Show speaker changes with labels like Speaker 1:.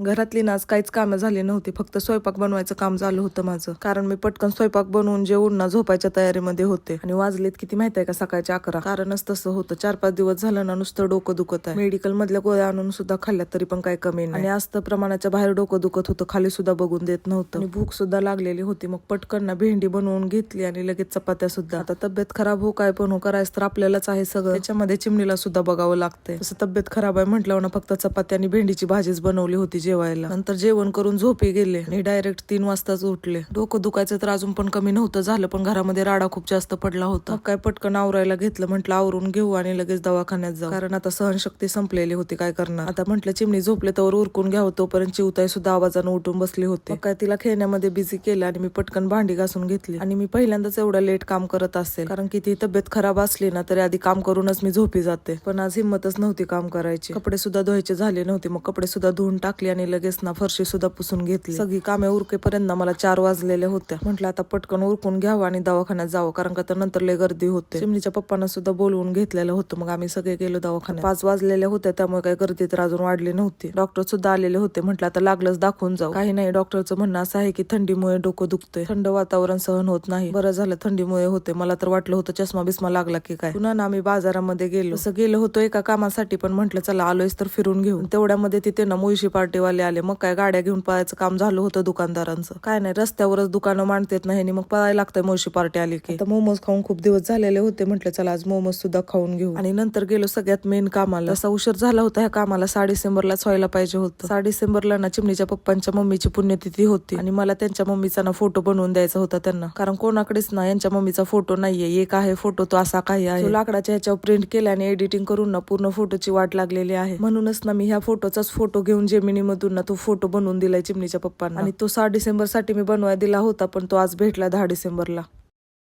Speaker 1: घरातली ना आज काहीच कामं झाली नव्हती. फक्त स्वयंपाक बनवायचं काम झालं होतं माझं. कारण मी पटकन स्वयंपाक बनवून जेवून ना झोपायच्या तयारीमध्ये होते. आणि वाजलेत किती माहीत आहे का सकाळच्या अकरा? कारणच तसं होतं. चार पाच दिवस झालं ना नुसतं डोकं दुखत आहे. मेडिकल मधल्या गोळ्या आणून सुद्धा खाल्ल्या तरी पण काही कमी नाही. आणि आज तर प्रमाणाच्या बाहेर डोकं दुखत होतं. खाली सुद्धा बघून देत नव्हतं. आणि भूक सुद्धा लागलेली होती. मग पटकन ना भेंडी बनवून घेतली आणि लगेच चपात्या सुद्धा. आता तब्येत खराब हो काय पण हो करायचं तर आपल्यालाच आहे सगळं. त्याच्यामध्ये चिमणीला सुद्धा बघावं लागतंय. तसं तब्येत खराब आहे म्हटल्यावर ना फक्त चपाती आणि भेंडीची भाजीच बनवली होती. जेवायला. नंतर जेवण करून झोपी गेले आणि डायरेक्ट तीन वाजताच उठले. डोकं दुखायचं तर अजून पण कमी नव्हतं. झालं पण घरामध्ये राडा खूप जास्त पडला होता. काय पटकन आवरायला घेतलं. म्हटलं आवरून घेऊ आणि लगेच दवाखान्यात जाऊ. कारण आता सहनशक्ती संपलेली होती काय करणार? आता म्हटलं चिमणी झोपले तर उरकून घ्यावं तोपर्यंत चिवताई सुद्धा आवाजानं उठून बसली होती. काय तिला खेळण्यामध्ये बिझी केलं आणि मी पटकन भांडी घासून घेतली. आणि मी पहिल्यांदाच एवढं लेट काम करत असेल. कारण किती तब्येत खराब असली ना तरी आधी काम करूनच मी झोपी जाते. पण आज हिंमतच नव्हती काम करायची. कपडे सुद्धा धुवायचे झाले नव्हते. मग कपडे सुद्धा धुवून टाकले आणि लगेच ना फरशी सुद्धा पुसून घेतली. सगळी कामे उरकेपर्यंत ना मला चार वाजलेल्या होत्या म्हटलं आता पटकन उरकून घ्यावं आणि दवाखान्यात जावं कारण का तर नंतर लय गर्दी होते. चिमणीच्या पप्पांना सुद्धा बोलवून घेतलेलं होतं. मग आम्ही सगळे गेलो दवाखान्यात. पाच वाजलेल्या होत्या त्यामुळे काही गर्दी तर अजून वाढली नव्हती. डॉक्टर सुद्धा आलेले होते. म्हटलं आता लागलंच दाखवून जाऊ. काही नाही डॉक्टरचं म्हणणं असं आहे की थंडीमुळे डोकं दुखतंय. थंड वातावरण सहन होत नाही. बरं झालं थंडीमुळे होते. मला तर वाटलं होतं चष्मा बिस्मा लागला की काय. पुन्हा ना आम्ही बाजारामध्ये गेलो. असं गेलो होतो एका कामासाठी पण म्हटलं चला आलोयच तर फिरून घेऊन तेवढ्यामध्ये तिथे ना मुळशी पार्टी पार्टीवाले आले मग काय गाड्या घेऊन पळायचं काम झालं होतं दुकानदारांचं? काय नाही रस्त्यावरच दुकानं मांडतेत नाही मग पळायला लागतंय मुळशी पार्टी आली की. मोमोज खाऊन खूप दिवस झालेले होते म्हटलं चला आज मोमोज सुद्धा खाऊन घेऊ. आणि नंतर गेलो सगळ्यात मेन कामाला. तसा उशीर झाला होता ह्या कामाला सहा डिसेंबरलाच व्हायला पाहिजे होतं. सहा डिसेंबरला ना चिमणीच्या पप्पांच्या मम्मीची पुण्यतिथी होती. आणि मला त्यांच्या मम्मीचा ना फोटो बनवून द्यायचा होता त्यांना. कारण कोणाकडेच ना यांच्या मम्मीचा फोटो नाहीये एक आहे फोटो तो असा काही आहे. लाकडाच्या ह्याच्यावर प्रिंट केला आणि एडिटिंग करून ना पूर्ण फोटोची वाट लागलेली आहे. म्हणूनच ना मी ह्या फोटोचाच फोटो घेऊन जेमिनी मधून ना तो फोटो बनवून दिलाय चिमणीच्या पप्पांना. आणि तो सहा डिसेंबरसाठी मी बनवायला दिला होता पण तो आज भेटला दहा डिसेंबरला.